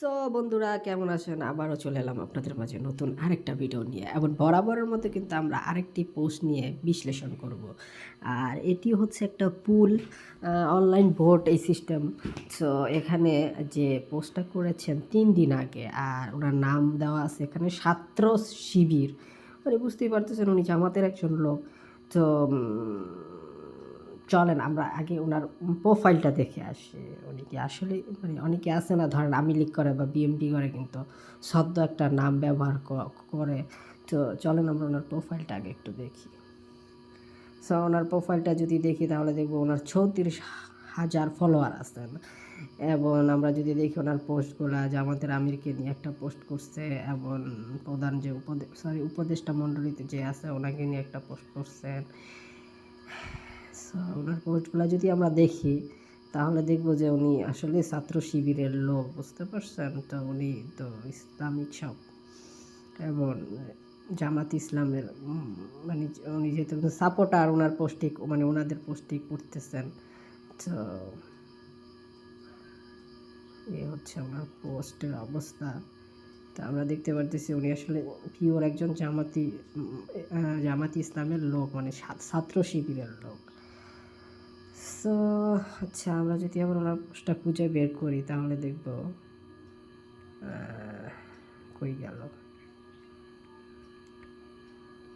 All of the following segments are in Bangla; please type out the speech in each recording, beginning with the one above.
সো বন্ধুরা, কেমন আছেন? আবারও চলে এলাম আপনাদের মাঝে নতুন আরেকটা ভিডিও নিয়ে। এবং বরাবরের মতো কিন্তু আমরা আরেকটি পোস্ট নিয়ে বিশ্লেষণ করব। আর এটি হচ্ছে একটা পুল অনলাইন ভোট এই সিস্টেম সো এখানে যে পোস্টটা করেছেন তিন দিন আগে, আর ওনার নাম দেওয়া আছে এখানে ছাত্র শিবির। মানে বুঝতেই পারতেছেন, উনি জামাতের একজন লোক। তো চলেন, আমরা আগে ওনার প্রোফাইলটা দেখে আসি। উনি কি আসলে মানে অনেকে আছে না, ধরেন আমি লিক করে বা বিএমপি করে কিন্তু সদ্য একটা নাম ব্যবহার করে। তো চলেন আমরা ওনার প্রোফাইলটা আগে একটু দেখি। সো ওনার প্রোফাইলটা যদি দেখি তাহলে দেখব ওনার চৌত্রিশ হাজার ফলোয়ার আছেন এবং আমরা যদি দেখি ওনার পোস্টগুলো আমাদের আমিরকে নিয়ে একটা পোস্ট করছে, এবং প্রধান যে উপদে সরি উপদেষ্টা মণ্ডলীতে যে আছে, ওনাকে নিয়ে একটা পোস্ট করছেন। ওনার পোস্টগুলো যদি আমরা দেখি, তাহলে দেখব যে উনি আসলে ছাত্র শিবিরের লোক, বুঝতে পারছেন? তো উনি তো ইসলামিক সব। এবং জামাত ইসলামের মানে উনি যেহেতু সাপোর্টার ওনার পোস্টিক মানে ওনাদের পোস্টে করতেছেন। তো এ হচ্ছে ওনার পোস্টের অবস্থা। তা আমরা দেখতে পারতেছি উনি আসলে পিওর একজন জামাতি জামাতি ইসলামের লোক মানে ছাত্র শিবিরের লোক। সো আচ্ছা আমরা যদি আবার ওনার পোস্টটা খুঁজে বের করি, তাহলে দেখব কই গেল?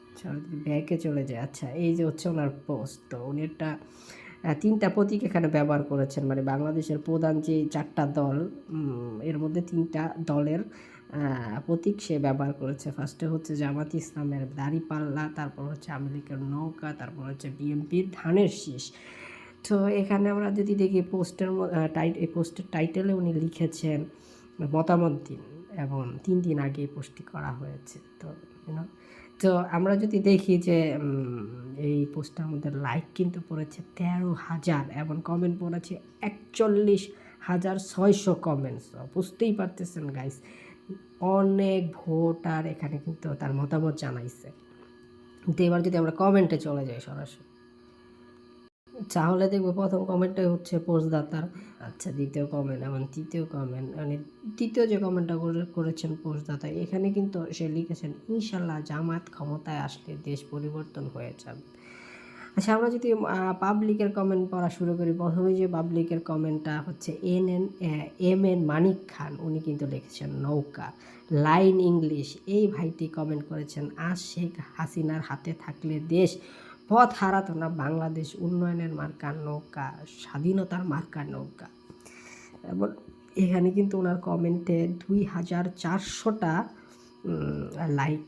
আচ্ছা যদি ব্যাকে চলে যায়। আচ্ছা এই যে হচ্ছে ওনার পোস্ট তো উনি একটা তিনটা প্রতীক এখানে ব্যবহার করেছেন। মানে বাংলাদেশের প্রধান যে চারটা দল এর মধ্যে তিনটা দলের প্রতীক সে ব্যবহার করেছে। ফার্স্টে হচ্ছে জামাত ইসলামের দাড়িপাল্লা, তারপর হচ্ছে আমেরিকার নৌকা, তারপর হচ্ছে বিএনপির ধানের শীষ। তো এখানে আমরা যদি দেখি পোস্টের টাইট, এই পোস্টের টাইটেলে উনি লিখেছেন মতামত দিন এবং তিন দিন আগে এই পোস্টটি করা হয়েছে। তো তো আমরা যদি দেখি যে এই পোস্টটার মধ্যে লাইক কিন্তু পড়েছে তেরো হাজার এবং কমেন্ট পড়েছে একচল্লিশ হাজার ছয়শো কমেন্টস। বুঝতেই পারতেছেন গাইস অনেক ভোটার এখানে কিন্তু তার মতামত জানাইছে। কিন্তু এবার যদি আমরা কমেন্টে চলে যাই সরাসরি। তাহলে দেখব প্রথম কমেন্টটাই হচ্ছে পোস্টদাতার আচ্ছা দ্বিতীয় কমেন্ট এবং তৃতীয় কমেন্ট মানে তৃতীয় যে কমেন্টটা করে করেছেন পোস্টদাতা এখানে কিন্তু সে লিখেছেন ইনশাল্লাহ জামাত ক্ষমতায় আসলে দেশ পরিবর্তন হয়ে যাবে। আচ্ছা আমরা যদি পাবলিকের কমেন্ট পড়া শুরু করি, প্রথমে যে পাবলিকের কমেন্টটা হচ্ছে N N M N Manik Khan, উনি কিন্তু লিখেছেন নৌকা লাইন ইংলিশ, এই ভাইটি কমেন্ট করেছেন, আজ শেখ হাসিনার হাতে থাকলে দেশ পথ হারাতো না বাংলাদেশ উন্নয়নের মার্কার নৌকা, স্বাধীনতার মার্কার নৌকা। এবং এখানে কিন্তু ওনার কমেন্টে দুই হাজার চারশোটা লাইক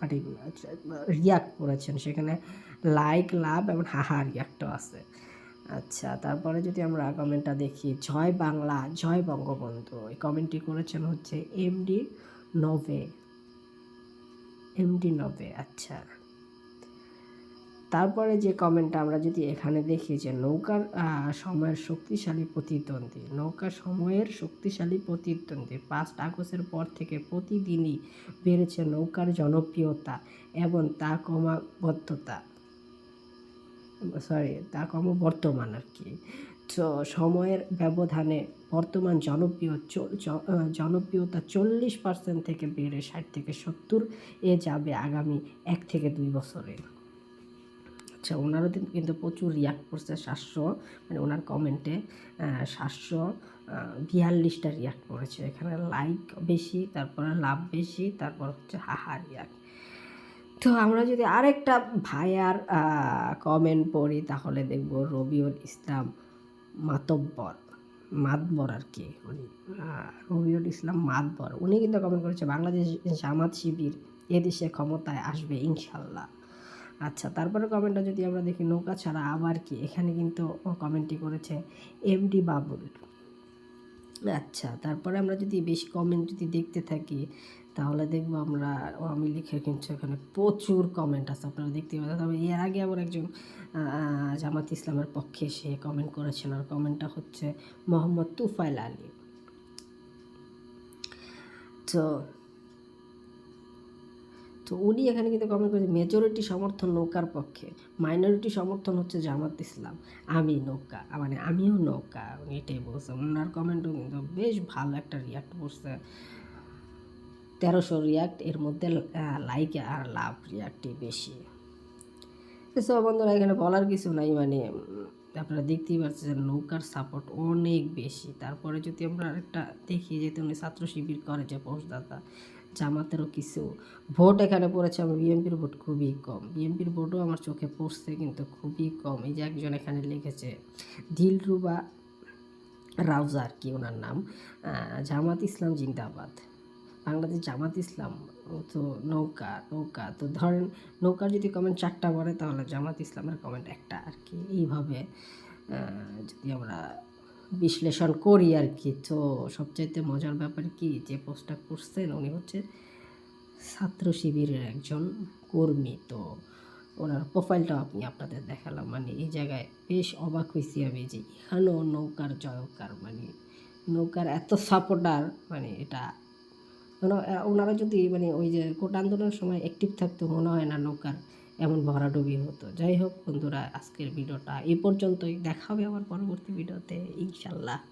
মানে রিয়াক্ট করেছেন। সেখানে লাইক লাভ এবং হাহা রিয়াক্টও আছে। আচ্ছা তারপরে যদি আমরা কমেন্টটা দেখি, জয় বাংলা, জয় বঙ্গবন্ধু। এই কমেন্টটি করেছেন হচ্ছে এমডি নভে এমডি নভে আচ্ছা। তারপরে যে কমেন্টটা আমরা যদি এখানে দেখি যে নৌকার সময়ের শক্তিশালী প্রতিদ্বন্দ্বী, নৌকা সময়ের শক্তিশালী প্রতিদ্বন্দ্বী, পাঁচ আগস্টের পর থেকে প্রতিদিনই বেড়েছে নৌকার জনপ্রিয়তা এবং তা কমাবদ্ধতা সরি তা ক্রমবর্তমান আর কি। তো সময়ের ব্যবধানে বর্তমান জনপ্রিয় জনপ্রিয়তা চল্লিশ পার্সেন্ট থেকে বেড়ে ষাট থেকে সত্তর, এ যাবে আগামী এক থেকে দুই বছরে। আচ্ছা ওনারও কিন্তু- প্রচুর রিয়াক্ট করছে সাতশো মানে ওনার কমেন্টে সাতশো বিয়াল্লিশটা রিয়াক্ট করেছে। এখানে লাইক বেশি, তারপরে লাভ বেশি, তারপর হচ্ছে হাহা রিয়াক্ট তো আমরা যদি আরেকটা ভাইয়ার কমেন্ট পড়ি, তাহলে দেখব রবিউল ইসলাম মাতব্বর মাতবর আর কি উনি। রবিউল ইসলাম মাতবর উনি কিন্তু কমেন্ট করেছে, বাংলাদেশ জামাত শিবির এদেশে ক্ষমতায় আসবে ইনশাল্লাহ। আচ্ছা তারপরে কমেন্টটা যদি আমরা দেখি, নৌকা ছাড়া আবার কি? এখানে কিন্তু কমেন্টটি করেছে এমডি বাবুল। আচ্ছা তারপরে আমরা যদি বেশি কমেন্ট যদি দেখতে থাকি, তাহলে দেখব আমরা আমি লিখে কিন্তু এখানে প্রচুর কমেন্ট আছে, আপনারা দেখতে পাবেন। তবে এর আগে আমার একজন জামাত ইসলামের পক্ষে সে কমেন্ট করেছেন আর কমেন্টটা হচ্ছে মোহাম্মদ তুফাইল আলী। তো তো উনি এখানে কিন্তু কমেন্ট করেছে মেজরিটি সমর্থন নৌকার পক্ষে। মাইনরিটি সমর্থন হচ্ছে জামাত ইসলাম। আমি নৌকা মানে আমিও নৌকা। উনি এটাই বলছেন। ওনার কমেন্টও কিন্তু বেশ ভালো একটা রিয়াক্ট করছে। তেরোশো রিয়াক্ট এর মধ্যে লাইক আর লাভ রিয়াক্টই বেশি। সব বন্ধুরা, এখানে বলার কিছু নাই মানে আপনারা দেখতেই পাচ্ছেন যে নৌকার সাপোর্ট অনেক বেশি। তারপরে যদি আমরা একটা দেখি যে উনি ছাত্র শিবির করে যে পোস্টদাতা জামাতেরও কিছু ভোট এখানে পড়েছে, আমার বিএনপির ভোট খুবই কম। বিএনপির ভোটও আমার চোখে পড়ছে কিন্তু খুবই কম। এই যে একজন এখানে লিখেছে, দিলরুবা রাউজা আর কি ওনার নাম। জামাত ইসলাম জিন্দাবাদ। বাংলাদেশ জামাত ইসলাম তো নৌকা নৌকা। তো ধরেন নৌকার যদি কমেন্ট চারটা পড়ে তাহলে জামাত ইসলামের কমেন্ট একটা আর কি। এইভাবে যদি আমরা বিশ্লেষণ করি আর কি। তো সবচাইতে মজার ব্যাপার কি, যে পোস্টটা করছেন উনি হচ্ছে ছাত্র শিবিরের একজন কর্মী। তো ওনার প্রোফাইলটাও আপনি আপনাদের দেখালাম। মানে এই জায়গায় বেশ অবাক হয়েছি আমি যে এখানেও নৌকার জয়কার মানে নৌকার এত সাপোর্টার মানে এটা ওনারা যদি মানে ওই যে কোট আন্দোলনের সময় অ্যাক্টিভ থাকতো, মনে হয় না নৌকার এমন ভরাডুবি হতো। যাই হোক বন্ধুরা, আজকের ভিডিওটা এ পর্যন্তই। দেখা হবে আবার পরবর্তী ভিডিওতে। ইনশাল্লাহ।